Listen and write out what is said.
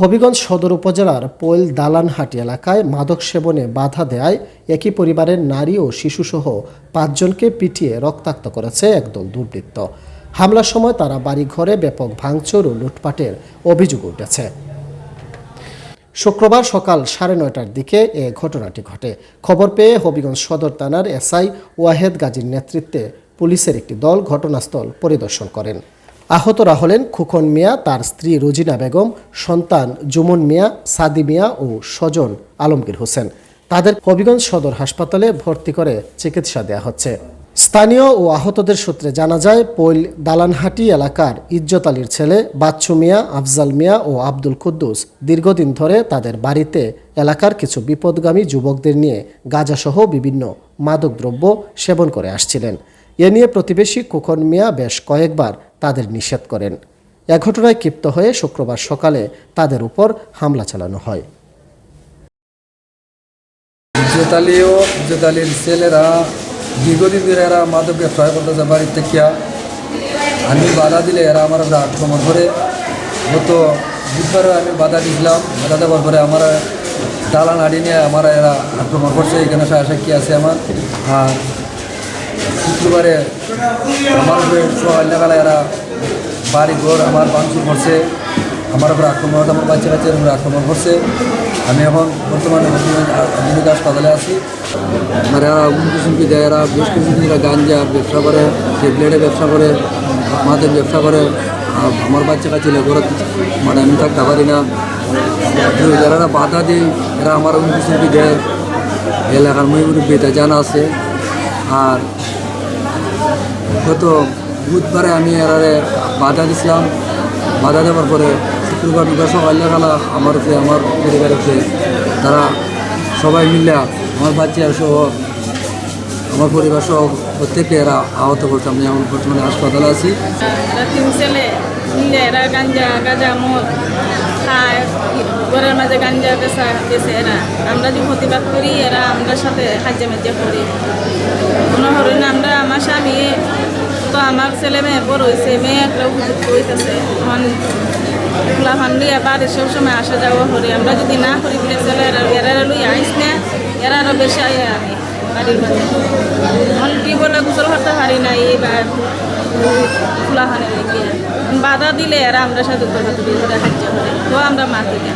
হবিগঞ্জ সদর উপজেলার পৈল দালানহাটি এলাকায় মাদক সেবনে বাধা দেয় একই পরিবারের নারী ও শিশুসহ পাঁচজনকে পিটিয়ে রক্তাক্ত করেছে একদল দুর্বৃত্ত। হামলার সময় তারা বাড়িঘরে ব্যাপক ভাঙচুর ও লুটপাটের অভিযোগ উঠেছে। শুক্রবার সকাল সাড়ে নয়টার দিকে এ ঘটনাটি ঘটে। খবর পেয়ে হবিগঞ্জ সদর থানার এসআই ওয়াহেদ গাজীর নেতৃত্বে পুলিশের একটি দল ঘটনাস্থল পরিদর্শন করেন। আহতরা হলেন খুকন মিয়া, তার স্ত্রী রুজিনা বেগম, সন্তান জুমন মিয়া, সাদি মিয়া ও স্বজন আলমগীর হোসেন। তাদের হবিগঞ্জ সদর হাসপাতালে ভর্তি করে চিকিৎসা দেওয়া হচ্ছে। স্থানীয় ও আহতদের সূত্রে জানা যায়, পৈল দালানহাটি এলাকার ইজ্জত আলীর ছেলে বাচ্চু মিয়া, আফজাল মিয়া ও আব্দুল কুদ্দুস দীর্ঘদিন ধরে তাদের বাড়িতে এলাকার কিছু বিপদগামী যুবকদের নিয়ে গাঁজাসহ বিভিন্ন মাদকদ্রব্য সেবন করে আসছিলেন। এ নিয়ে প্রতিবেশী কুখন মিয়া বেশ কয়েকবার তাদের নিষেধ করেন। এ ঘটনায় ক্ষিপ্ত হয়ে শুক্রবার সকালে তাদের উপর হামলা চালানো হয়। দীর্ঘদিন ধরে এরা মাদক ব্যবসা করতেছে বাড়ির থেকে আমি বাধা দিলে এরা আমার উপরে আক্রমণ করে। গত বুধবারে আমি বাধা দিয়েছিলাম বাধা দেওয়ার পরে আমার দালান হাড়ি নিয়ে আমার এরা আক্রমণ করছে। এখানে সাক্ষী আছে আমার? আর শুক্রবারে আমার উপরে সকালবেলা এরা বাড়ি ঘর আমার ভাঙচুর করছে। আমার উপরে আক্রমণ আমার বাচ্চা বাচ্চার উপরে আক্রমণ করছে। আমি এখন বর্তমানে আধুনিক হাসপাতালে আছি। মানে এরা উনকি দেয় এরা বেশ কিছুদিন এরা গাঞ্জা ব্যবসা করে ট্যাবলেটে ব্যবসা করে মাদের ব্যবসা করে। আমার বাচ্চা কাছে ঘরে মানে আমি থাকতে পারি না। যারা বাধা দেয়, এরা আমার উনকি দেয়। এলাকার ময়ূরী জানা আছে। আর গত বুধবারে আমি এরারে বাধা দিছিলাম। বাধা দেওয়ার পরে শুক্রবার দুটো সকালবেলা আমার উপরে, আমার পরিবারের তারা সবাই মিলে আমার বাচ্চা সহ আমার পরিবার সহ প্রত্যেকে এরা আহত করছে। আমি এখন বর্তমানে হাসপাতালে আছি। তিন ছেলে গাঁজা, মদ, খায়। মাঝে গাঞ্জা বেচা বেছে এরা। আমরা যে প্রতিবাদ করি, এরা আমরা সাথে হাজ্যা মেজ্জা করি। মনে হলো না, আমরা, আমার স্বামী, তো আমার ছেলে মেয়ে বড় হয়েছে, মেয়ে একটা উপযুক্ত হইতেছে। এখন খোলা ফান লিয়ে বাড়ি সবসময় আসা যাওয়া করি। আমরা যদি না করি ছেলে এরা লই আইস না, এরা আরও বেশি আয় আমি বাড়ির মাঝে এখন কি বলে গোসল করতে পারি না এই বা খোলা ফানের বাধা দিলে এরা আমরা সাথে কথা তুলি সাহায্য করে। তো আমরা মাতি না